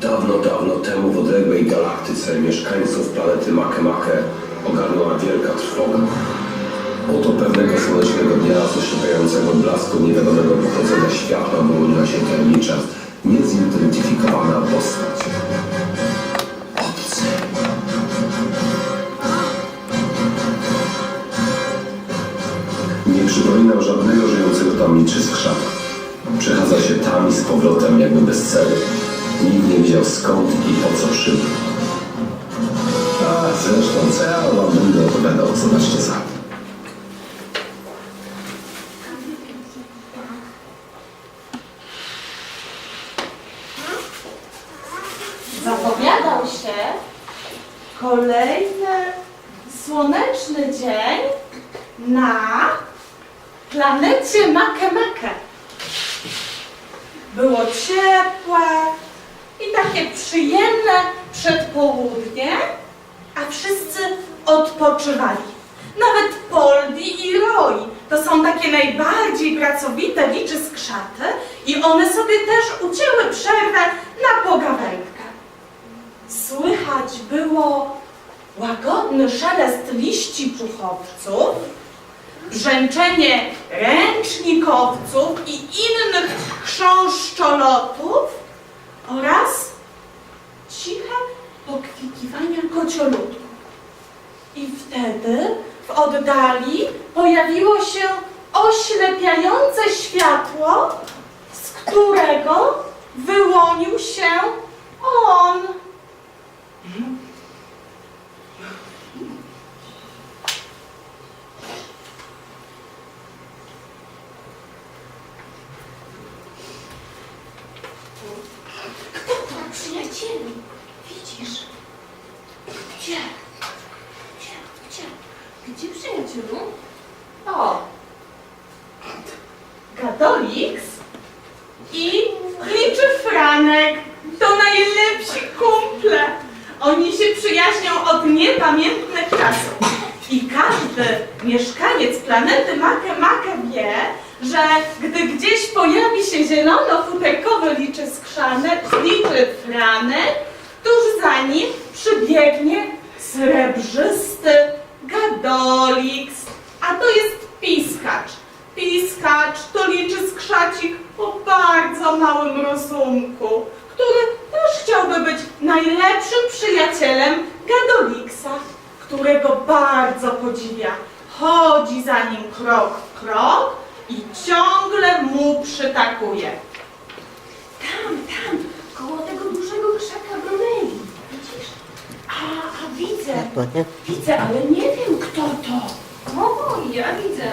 Dawno, dawno temu w odległej galaktyce mieszkańców planety Makemake ogarnęła wielka trwoga. Oto pewnego słonecznego dnia ze szybającego blasku niewiadomego pochodzenia światła wyłoniła się tajemnicza, niezidentyfikowana postać. Obcy. Nie przypominał żadnego żyjącego tam niczyskrza. Przechadza się tam i z powrotem jakby bez celu. Nikt nie wiedział skąd i po co przybył. A zresztą co ja wam będę opowiadał, zobaczcie sami. Zapowiadał się kolejny słoneczny dzień na planecie Makemake. Było ciepłe i takie przyjemne przedpołudnie, a wszyscy odpoczywali. Nawet Poldi i Roy to są takie najbardziej pracowite liczy skrzaty i one sobie też ucięły przerwę na pogawędkę. Słychać było łagodny szelest liści puchowców, brzęczenie ręcznikowców i innych chrząszczolotów oraz ciche pokwikiwania kociolutków. I wtedy w oddali pojawiło się oślepiające światło, z którego wyłonił się on. Kto to, przyjacielu? Widzisz? Gdzie? Gdzie? Gdzie? Gdzie przyjacielu? O! Gadolix i liczy Franek. To najlepsi kumple. Oni się przyjaźnią od niepamiętnych czasów. I każdy mieszkaniec planety Make Make wie, że gdy gdzieś pojawi się zielono-futerkowy liczy skrzanek, liczy Franek, tuż za nim przybiegnie srebrzysty Gadolix. A to jest piskacz. Piskacz to liczy skrzacik o bardzo małym rozumku, który też chciałby być najlepszym przyjacielem Gadolixa, którego bardzo podziwia. Chodzi za nim krok w krok i ciągle mu przytakuje. Tam, tam, koło tego dużego krzaka bruneli. Widzisz? A, a widzę, Ładnie? widzę, ale nie wiem kto to. O, ja widzę.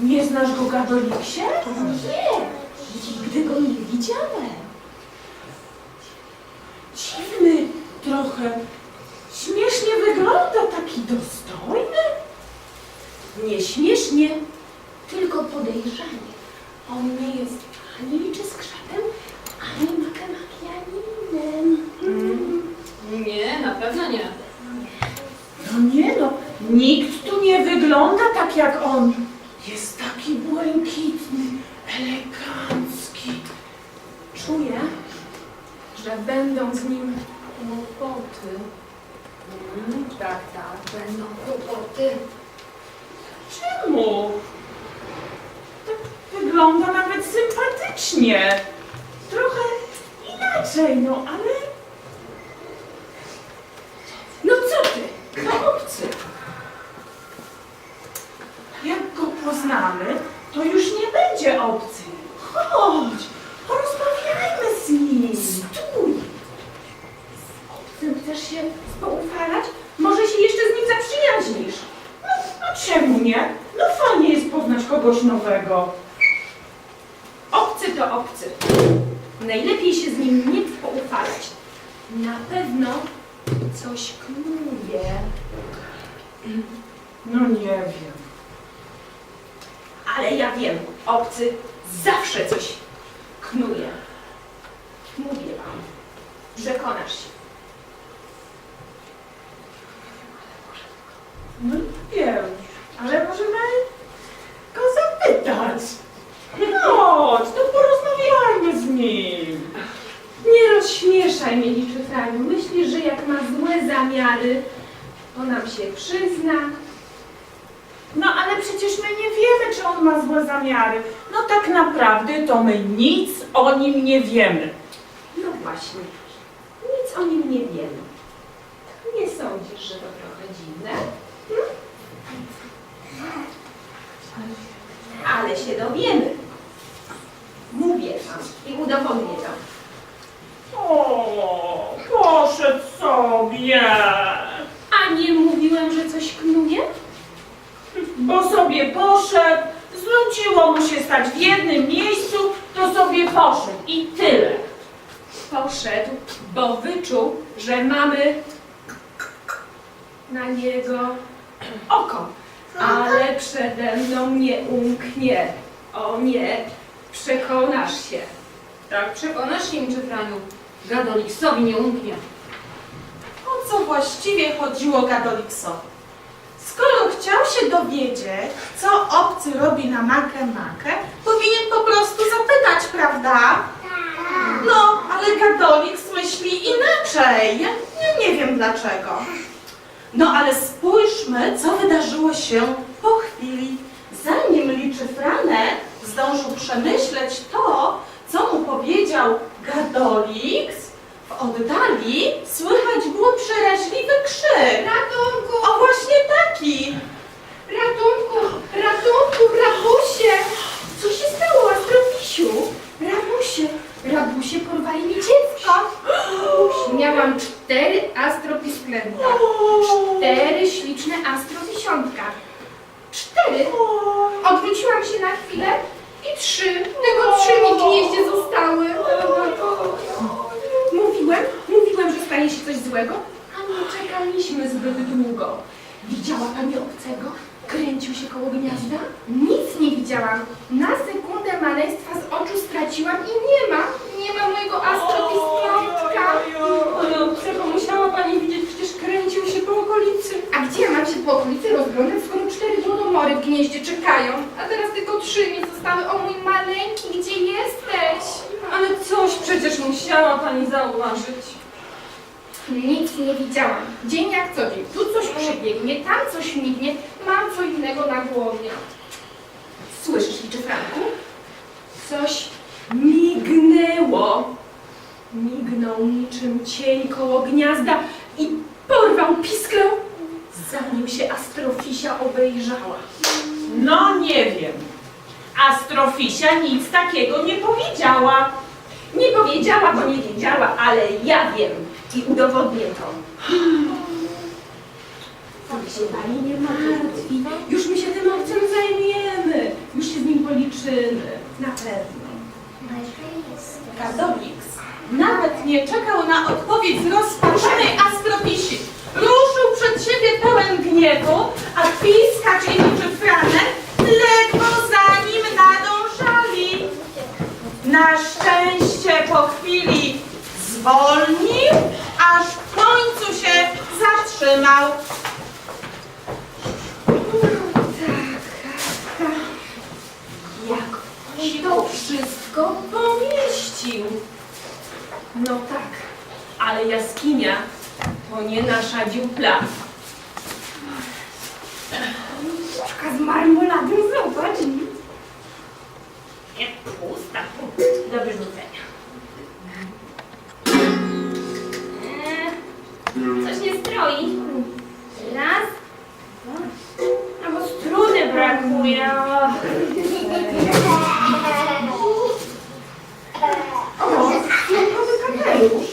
Nie znasz go Gadoliksie? Nie, nigdy go nie widziałem. Dziwny trochę. Śmiesznie wygląda, taki dostojny. Nieśmiesznie. Tylko podejrzanie. On nie jest ani liczy skrzatem, ani makemakianinem. Nie, na pewno nie. No nie no, nikt tu nie wygląda tak jak on. Jest taki błękitny, elegancki. Czuję, że będą z nim Mm, tak, tak, będą kłopoty. Czemu? Tak wygląda nawet sympatycznie. Trochę inaczej, no ale... No co ty? To obcy. Jak go poznamy, to już nie będzie obcy. Chodź, porozmawiajmy z nim. Stój! Obcym chcesz się spoufalać? Może się jeszcze z nim zaprzyjaźnisz. No, no czemu nie? No fajnie jest poznać kogoś nowego. Obcy to obcy. Najlepiej się z nim nie poufalać. Na pewno coś knuje. No nie wiem. Ale ja wiem, obcy zawsze coś knuje. Mówię wam. Przekonasz się. No nie wiem, ale możemy go zapytać. Chodź, to porozmawiajmy z nim. Nie rozśmieszaj uprzejmie liczy Franiu. Myślisz, że jak ma złe zamiary, to nam się przyzna. No ale przecież my nie wiemy, czy on ma złe zamiary. No tak naprawdę to my nic o nim nie wiemy. No właśnie, nic o nim nie wiemy. Nie sądzisz, że to trochę dziwne? Hmm? Ale się dowiemy. Mówię wam i udowodnię to. O, poszedł sobie. A nie mówiłem, że coś knuje? Bo sobie poszedł, znudziło mu się stać w jednym miejscu, to sobie poszedł i tyle. Poszedł, bo wyczuł, że mamy na niego oko. Ale przede mną nie umknie. O nie, przekonasz się. Tak, przekonasz się, czy Franiu. Gadoliksowi nie umknie. O co właściwie chodziło Gadoliksowi? Skoro chciał się dowiedzieć, co obcy robi na makę makę, powinien po prostu zapytać, prawda? No, ale Gadoliks myśli inaczej. Ja, nie wiem dlaczego. No ale spójrzmy, co wydarzyło się po chwili. Zanim liczy Franek zdążył przemyśleć to, Gadoliks, w oddali słychać było przeraźliwy krzyk. Ratunku, O, właśnie taki! ratunku, ratunku, rabusie! Co się stało, Astrofisiu? Rabusie, rabusie porwali mi dziecko. Miałam cztery astropisklęta, cztery śliczne astrowisiątka. Cztery. Odwróciłam się na chwilę i trzy, tylko trzy mi gnieździe zostały. Złego, a nie czekaliśmy zbyt długo. Widziała pani obcego? Kręcił się koło gniazda? Nic nie widziałam. Na sekundę maleństwa z oczu straciłam i nie ma, nie ma mojego astropisklątka. Ale obcego musiała pani widzieć, przecież kręcił się po okolicy. A gdzie ja mam się po okolicy rozglądać, skoro cztery głodomory w gnieździe czekają? A teraz tylko trzy mi zostały. O mój maleńki, gdzie jesteś? Ale coś przecież musiała pani zauważyć. Nic nie widziałam. Dzień jak co dzień. Tu coś przybiegnie, tam coś mignie, mam co innego na głowie. Słyszysz, liczy Franku? Coś mignęło. Mignął niczym cień koło gniazda i porwał pisklę, zanim się astrofisia obejrzała. No nie wiem. Astrofisia nic takiego nie powiedziała. Nie powiedziała, bo nie wiedziała, ale ja wiem i udowodnię to. Ale się pani nie martwi. Już my się tym obcym zajmiemy. Już się z nim policzymy. Na pewno. Gadoliks nawet nie czekał na odpowiedź rozpaczonej astrofisi. Ruszył przed siebie pełen gniewu, a piskacz i liczy Franek ledwo za nim nadążali. Na szczęście po chwili zwolnił, aż w końcu się zatrzymał. Jak on to wszystko pomieścił? No tak, ale jaskinia to nie nasza dziupla. Puszka z marmoladą, zobacz. Nie pusta, do wyrzucenia. Coś nie stroi. Raz, dwa, a bo struny brakuje. O, nowy kapelusz. Ale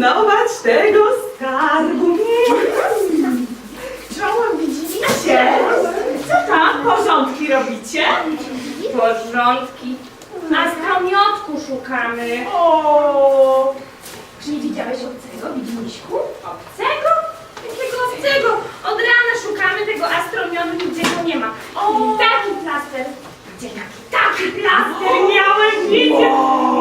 pilnować tego skarbu. Czołem widzicie? Co tam porządki robicie? Porządki. Astroniotku szukamy. O, Czy nie widziałeś obcego, Widzimiśku? Obcego? Jakiego obcego? Od rana szukamy tego astromiotu, nigdzie go nie ma. O. Taki plaster. Gdzie taki? Taki plaster miałem, wiecie?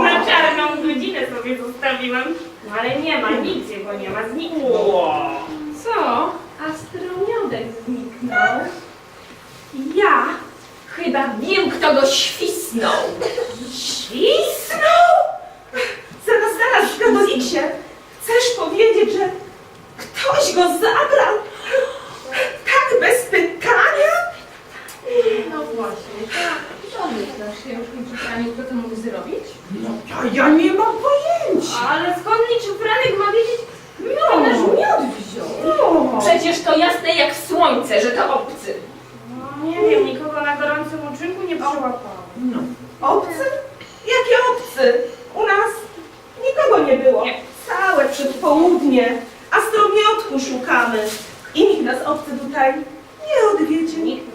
Na czarną godzinę sobie zostawiłem. No ale nie ma, nigdzie go nie ma, zniknął. Co? Astromiotek zniknął. Ja chyba wiem, kto go świsnął. Świsnął? zaraz, zaraz, Gadoliksie. Chcesz powiedzieć, że ktoś go zabrał? Tak bez pytania? No właśnie, to domyślasz się już, Miczufraniu, kto to mógł zrobić? No ja, ja nie mam pojęcia. Ale skąd Franek ma wiedzieć, kto nasz miód wziął? No. Przecież to jasne jak słońce, że to obcy. No, nie wiem, nikogo na gorącym uczynku nie przyłapałam. No. Obcy? Jakie obcy? U nas nikogo nie było. Nie. Całe przedpołudnie. Astromiotku szukamy. I nikt nas obcy tutaj nie odwiedzie. Nikt nie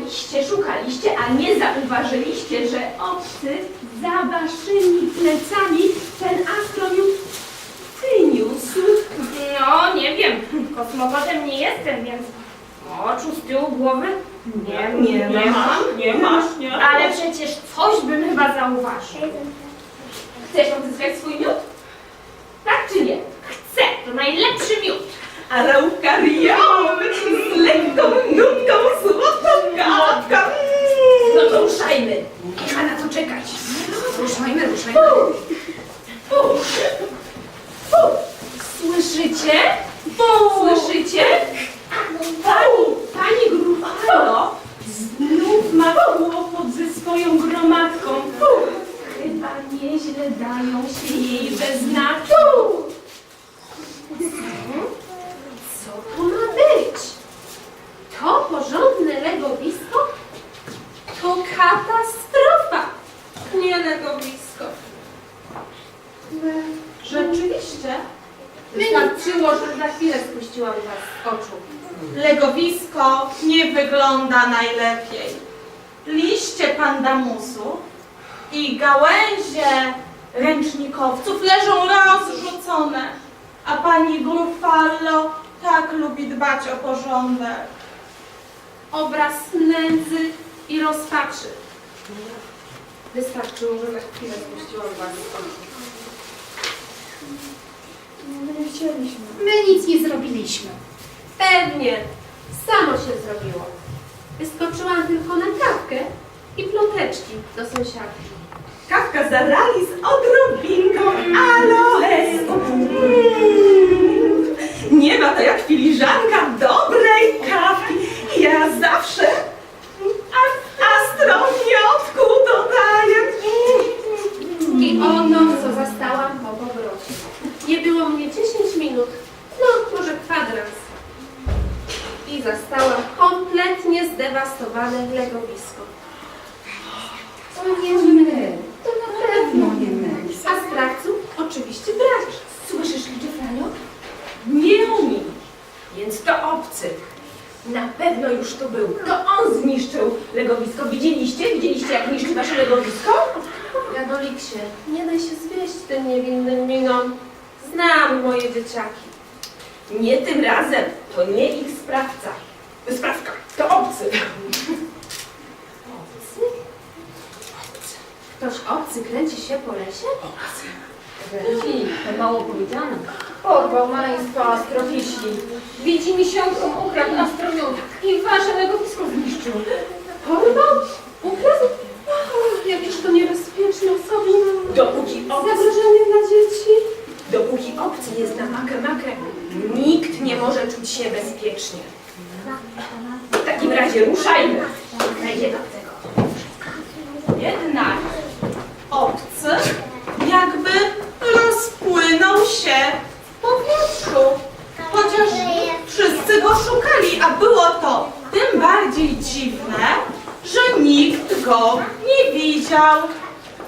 Szukaliście, szukaliście, a nie zauważyliście, że obcy za waszymi plecami ten astromiód wyniósł. No, nie wiem, kosmopotem nie jestem, więc oczu z tyłu głowy nie, Nie mam. nie masz, nie. Ale przecież coś bym chyba zauważył. Chcesz odzyskać swój miód? Tak czy nie? Chcę, to najlepszy miód. Araukariowy z lekką nutką złotą gadką. No to ruszajmy. Nie ma na to czekać. Ruszajmy, ruszajmy. Słyszycie? Słyszycie? Pani, pani Grufalo znów ma kłopot ze swoją gromadką. Chyba nieźle dają się jej we znaki. Co to ma być? To porządne legowisko? To katastrofa! Nie legowisko. Rzeczywiście, Wystarczyło, że za chwilę spuściłam was z oczu. legowisko nie wygląda najlepiej. Liście pandamusu i gałęzie ręcznikowców leżą rozrzucone, a pani Grufallo tak lubi dbać o porządek. Obraz nędzy i rozpaczy. Wystarczyło, że za chwilę spuściłam was z oczu. My nic nie zrobiliśmy. Pewnie, samo się zrobiło. Wyskoczyłam tylko na kawkę i ploteczki do sąsiadki. Kawka za rali z odrobinką aloe. Mm. Nie ma to jak filiżanka dobrej kawki. Ja zawsze a- astromiotku dodaję. I ono, co zastałam po powrocie. Nie było mnie 10 minut, no może kwadrans. I zastałam kompletnie zdewastowane legowisko. To nie my. To na pewno nie my. A sprawców oczywiście brak. Słyszysz, liczy Franio? Nie umie. Więc to obcy. Na pewno już tu był. To on zniszczył legowisko. Widzieliście? Widzieliście, jak niszczy wasze legowisko? Jadoliksie, nie daj się zwieść tym niewinnym minom. Znam moje dzieciaki. Nie tym razem. To nie ich sprawca. Sprawka. To obcy. Ktoś obcy kręci się po lesie? Kręci, to mało powiedziane. Porwał państwa astrofiści. Widzi mi się ukradł astromiot i wasze legowisko zniszczył. Porwał? Ukradł? Ach, Jakież to niebezpieczne osoby. Dopóki obcy, Zagrożenie dla dzieci. dopóki obcy jest na makę makę, nikt nie może czuć się bezpiecznie. W takim razie ruszajmy. Znajdziemy obcego. Jednak obcy rozpłynął się w powietrzu. Chociaż wszyscy go szukali, a było to tym bardziej dziwne, że nikt go nie widział.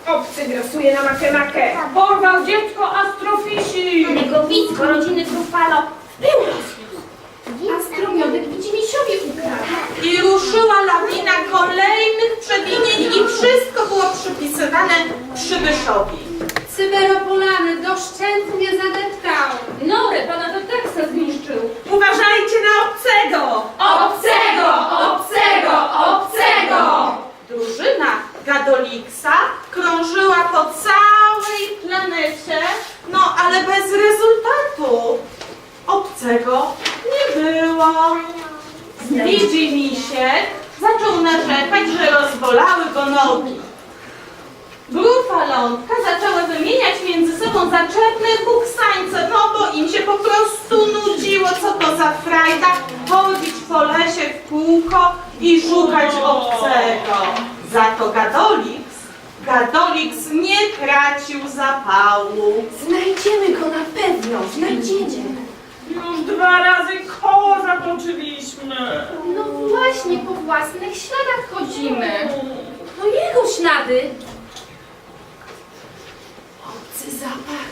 Obcy grasuje na makę makę. Porwał dziecko astro nazwisko rodziny Trufalo był. Astromiodek Widzimiesiowi ukradł. I ruszyła lawina kolejnych przewinień i wszystko było przypisywane przybyszowi. Cyberopolany doszczętnie zadeptał. Norę pana to teksa zniszczył. Uważajcie na obcego! Obcego! Obcego! Obcego! Drużyna Gadoliksa krążyła po całej planecie, no ale bez rezultatu. Obcego nie było. Widzi mi się, zaczął narzekać, że rozbolały go nogi. Brufalątka zaczęły wymieniać między sobą zaczepne kuksańce, no bo im się po prostu nudziło, co to za frajda, chodzić po lesie w kółko i szukać obcego. Za to Gadolix, Gadolix nie tracił zapału. Znajdziemy go na pewno, znajdziecie. Już dwa razy koło zatoczyliśmy. No właśnie, po własnych śladach chodzimy. To jego ślady. Obcy zapach.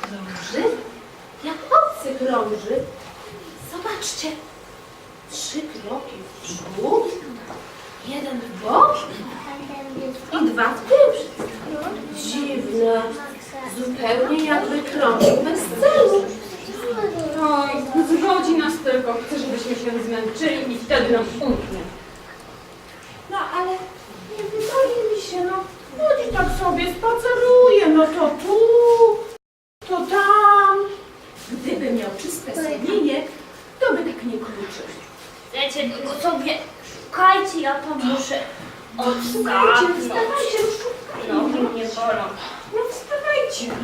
Krąży? Jak obcy krąży? Zobaczcie. Trzy kroki w przód, jeden w bok i dwa w tył. Dziwne. Zupełnie jakby krążył bez celu. Oj, zrodzi nas tylko. Chce, żebyśmy się zmęczyli i wtedy nam umknie. No ale nie wydaje mi się, no chodzi tak sobie, spaceruje, no to tu, to tam. Gdyby miał czyste sumienie, to by tak nie kluczył. Wiecie, tylko sobie szukajcie, ja tam muszę Wstawajcie, odskaknąć. wstawajcie, już szukajcie. Nogi mnie bolą. No wstawajcie.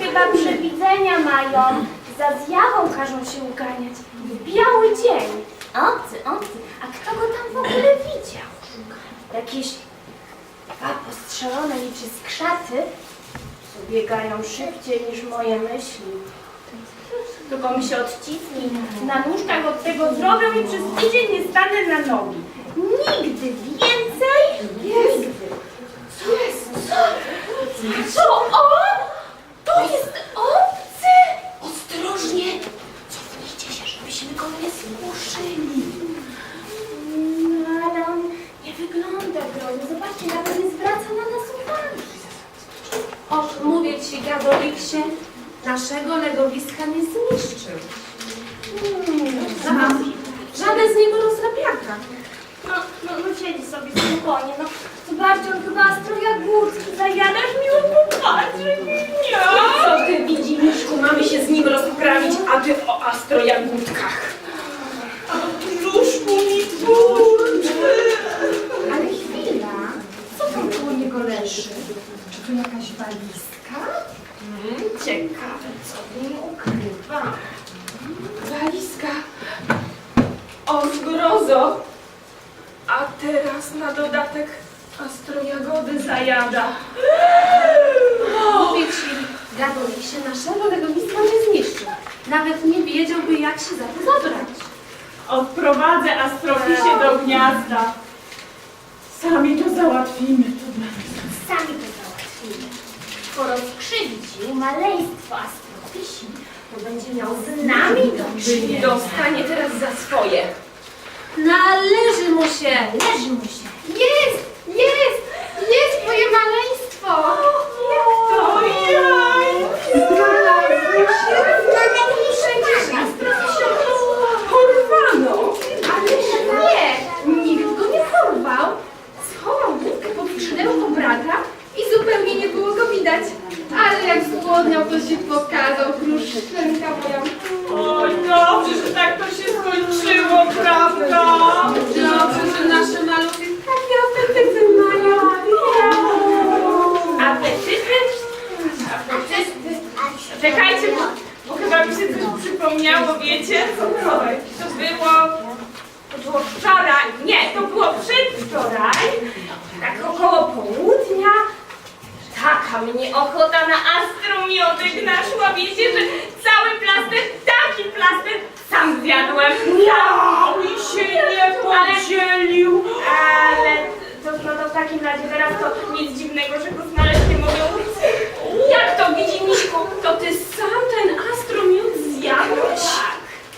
Chyba przewidzenia mają. Za zjawą każą się uganiać. W biały dzień. Obcy, obcy. A kto go tam w ogóle widział? Jakieś dwa postrzelone niczy skrzaty biegają szybciej niż moje myśli. Tylko mi się odcisnij. Na nóżkach od tego zrobią i przez tydzień nie stanę na nogi. Nigdy więcej? Nigdy. Co jest? Co? Co? To jest obcy! Ostrożnie! Cofnijcie się, żebyśmy go nie spłoszyli. No, ale on nie wygląda groźnie. Zobaczcie, nawet nie zwraca na nas uwagi. Och, mówię ci, Gadoliksie, naszego legowiska nie zniszczył. Hmm. Żaden z niego rozrabiaka. No, no, no siedzi sobie spokojnie, no. Zobaczcie, on chyba astroja górski zajadasz miło popatrzy. Nie. Co ty widzi, Miszku, mamy się z nim rozprawić, a ty o astrojagódkach. Brzuszku mi kurczy. Ale chwila, co tam koło niego leży? Czy to jakaś walizka? Ciekawe, co w nim ukrywa. Walizka. O zgrozo! A teraz na dodatek astrojagody zajada. Mówię ci, Gadoliksie, naszego legowiska nie zniszczył. Nawet nie wiedziałby, jak się za to zabrać. Odprowadzę astrofisie do gniazda. Sami to załatwimy. To dla nas. Sami. Skoro skrzywdził maleństwo astrofisi, to będzie miał z nami do czynienia. Dostanie teraz za swoje. Należy mu się. Leży mu się. Jest! Jest! Jest twoje maleństwo! Porwano! Ależ nie! Nikt go nie porwał. Schował główkę pod skrzydełko brata i zupełnie nie było go widać. Ale jak zgłodniał, to się pokazał, kruszynka moja. Oj, dobrze, że tak to się skończyło, prawda? Dobrze, że nasze maluchy takie apetyty mają. Apetyty? Apetyty? Czekajcie, bo, bo chyba mi się coś przypomniało, wiecie? Co to? To było... To było wczoraj, nie, to było przedwczoraj, tak około południa. Taka mnie ochota na astromiodek naszła, wiecie, że cały plaster, taki plaster sam zjadłem. Ja, mi się nie podzielił. Ale to, no to takim razie teraz to nic dziwnego, że go znaleźć nie mogę ulicy. Jak to widzi Miśku? To ty sam ten astromiód zjadłeś?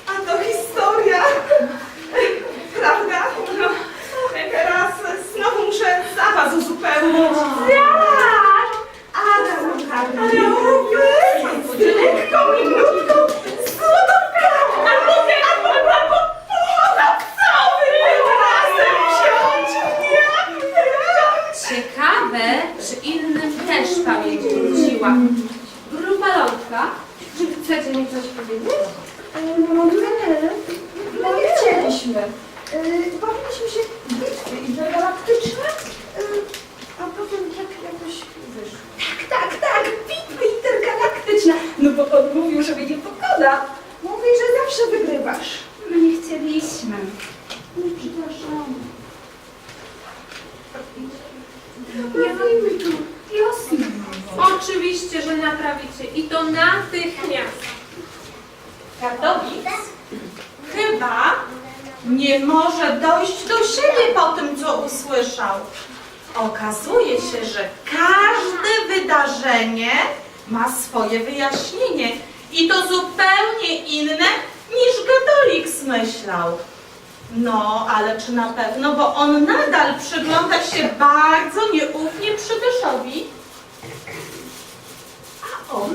A to historia. Prawda? No, teraz znowu muszę zapas uzupełnić. Tak! Ale, ale oby, lekko, minutką, złotówka, albo, albo, albo połowa, co wy tym razem wziąć? Nie, wziąć. Ciekawe, czy innym też pamięć wróciła. Grupa Lądka, czy chcecie mi coś powiedzieć? No my, no nie chcieliśmy. Yy, bawiliśmy się w bitwy intergalaktyczne, yy, a potem tak jakoś wyszło. Tak, tak, bitwy intergalaktyczne. No bo on mówił, że mnie nie pokona. Mówi, że zawsze wygrywasz. My nie chcieliśmy. No, przepraszam. Naprawimy to. Jasne. Oczywiście, i to natychmiast. Katowic chyba nie może dojść do siebie po tym, co usłyszał. Okazuje się, że każde wydarzenie ma swoje wyjaśnienie i to zupełnie inne niż Gadolix myślał. No, ale czy na pewno, bo on nadal przygląda się bardzo nieufnie przybyszowi. On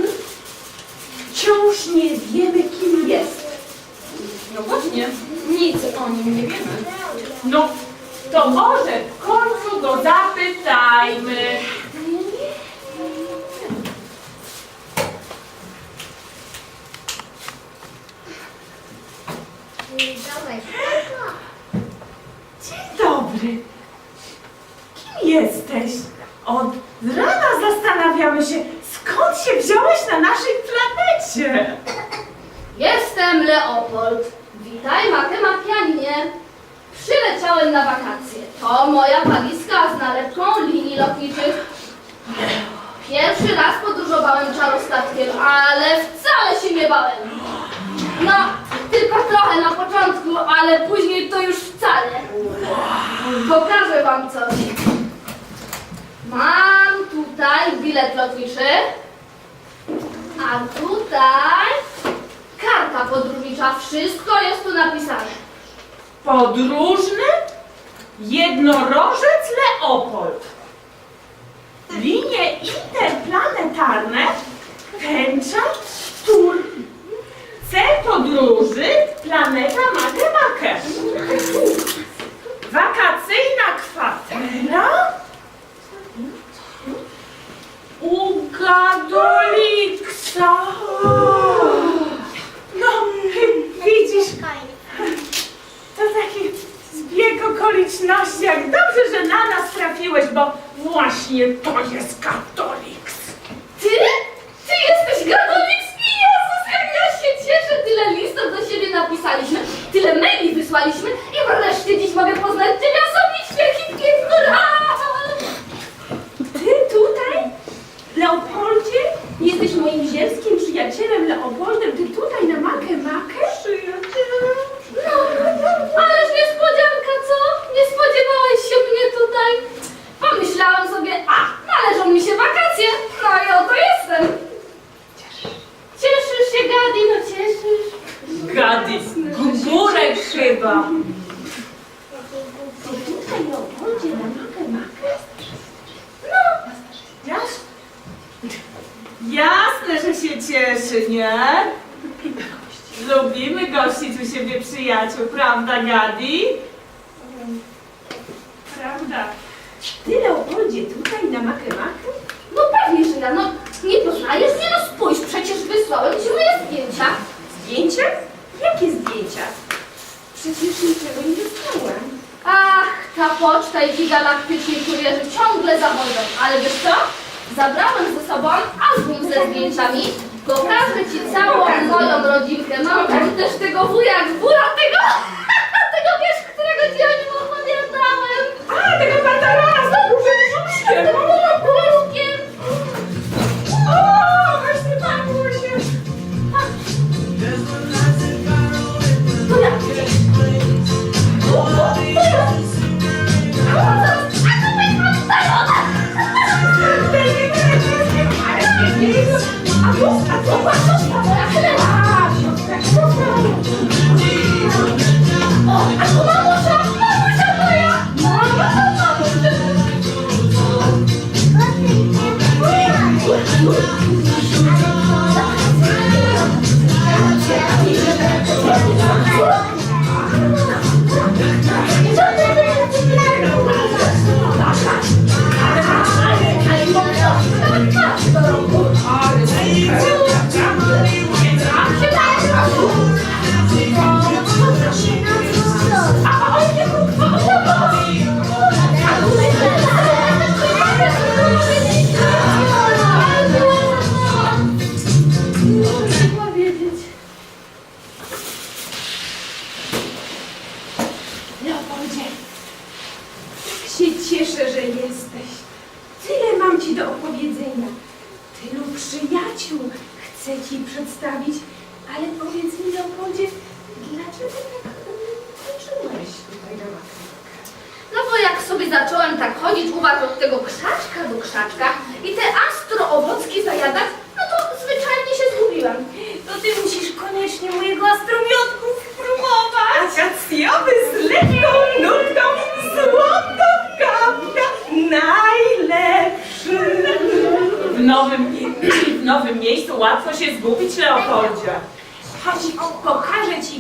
wciąż nie wiemy, kim jest. No właśnie, nic o nim nie wiemy. No, to może w końcu go zapytajmy. Dzień dobry. Kim jesteś? Od rana zastanawiamy się, skąd się wziąłeś na naszej planecie. Jestem Leopold. Witaj, Makema Pianinie. Przyleciałem na wakacje. To moja walizka z nalepką linii lotniczych. Pierwszy raz podróżowałem czarostatkiem, ale wcale się nie bałem. No, tylko trochę na początku, ale później to już wcale. Pokażę wam coś. Mam tutaj bilet lotniczy, a tutaj karta podróżnicza. Wszystko jest tu napisane. Podróżny jednorożec Leopold. Linie interplanetarne, tęcza, tur. Cel podróży, planeta Makemake. Wakacyjna kwatera u Gadoliksa. No, widzisz, to taki zbieg okoliczności. Jak dobrze, że na nas trafiłeś, bo właśnie to jest katoliks. Ty? Ty jesteś katolicki? Jezus, jak ja się cieszę! Tyle listów do siebie napisaliśmy, tyle maili wysłaliśmy i wreszcie dziś mogę poznać Ciebie osobiście! Hip, hip, hurra! Ty tutaj? Leopoldzie? Jesteś moim ziemskim przyjacielem Leopoldem. Ty tutaj na Makę Makę? Przyjacielem? No, ależ niespodzianka, co? Nie spodziewałeś się mnie tutaj? Pomyślałam sobie, a, należą mi się wakacje, no i oto jestem. Cieszysz się, Gadi, no cieszysz. Gady, górek chyba. Tutaj Leopoldzie na makę makę? Jasne. Jasne, że się cieszy, nie? Lubimy gościć u siebie przyjaciół, prawda, Gadi? Prawda. Ty, Leopoldzie, tutaj na Makę Makę? No pewnie, że ja, no nie poznajesz mnie, no spójrz, przecież wysłałem ci moje zdjęcia. Zdjęcia? Jakie zdjęcia? Przecież niczego nie dostałem. Ach, ta poczta i ci galaktyczni kurierzy ciągle zawodzą, ale wiesz co? Zabrałem ze sobą album ze zdjęciami, pokażę ci całą moją rodzinkę. Mam tam też tego wuja, góra tego, tego wiesz, którego ci o nim opowiadałem. A, tego Bartarasa z dużym brzuszkiem.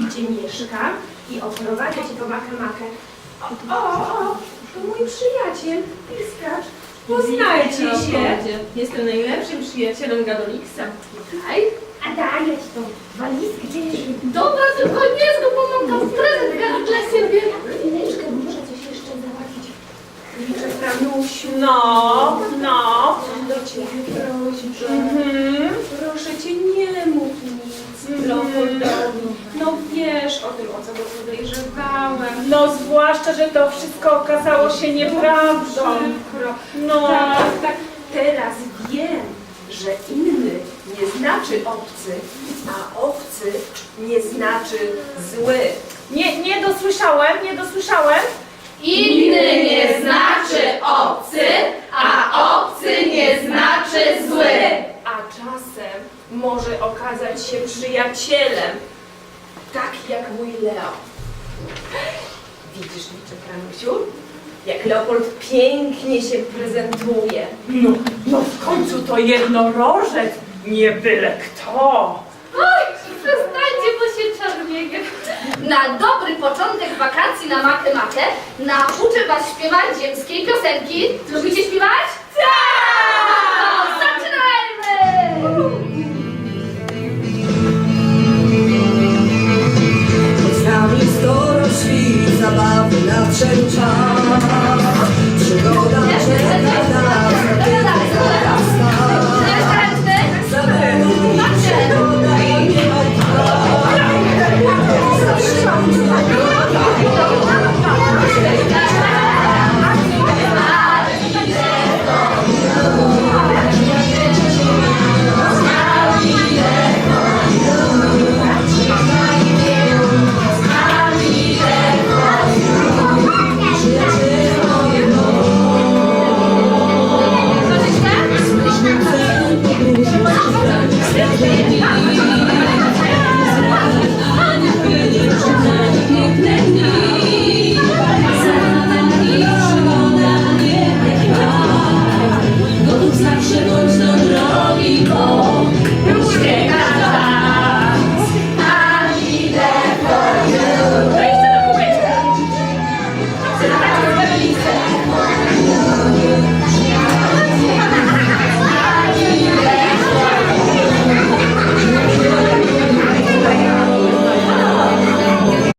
Gdzie mieszkam i oprowadzę cię po makamakę. O, o, to mój przyjaciel, Piskacz. Poznajcie się. Jestem najlepszym przyjacielem Gadoliksa. Witaj. A daj ja ci tą walizkę, gdzie jest Dobra, tylko nie zgub, bo mam prezent dla siebie. chwileczkę, muszę coś jeszcze załatwić. Liczę, Franusiu. No, no. Do ciebie prośbę. Mhm. Proszę cię, nie mów nic Leopoldowi. No wiesz o tym, o co go podejrzewałem. No zwłaszcza, że to wszystko okazało się nieprawdą. No. Tak, tak. Teraz wiem, że inny nie znaczy obcy, a obcy nie znaczy zły. Nie, nie dosłyszałem, nie dosłyszałem. Inny nie znaczy obcy, a obcy nie znaczy zły. a czasem może okazać się przyjacielem, tak jak mój Leo. Widzisz, liczę, Franusiu? Jak Leopold pięknie się prezentuje. No, no w końcu to jednorożec, nie byle kto. Oj, przestańcie, bo się czarnieję. Na dobry początek wakacji na Makę nauczę was śpiewać ziemskiej piosenki. Lubicie śpiewać? nadszedł czas, przygoda czeka.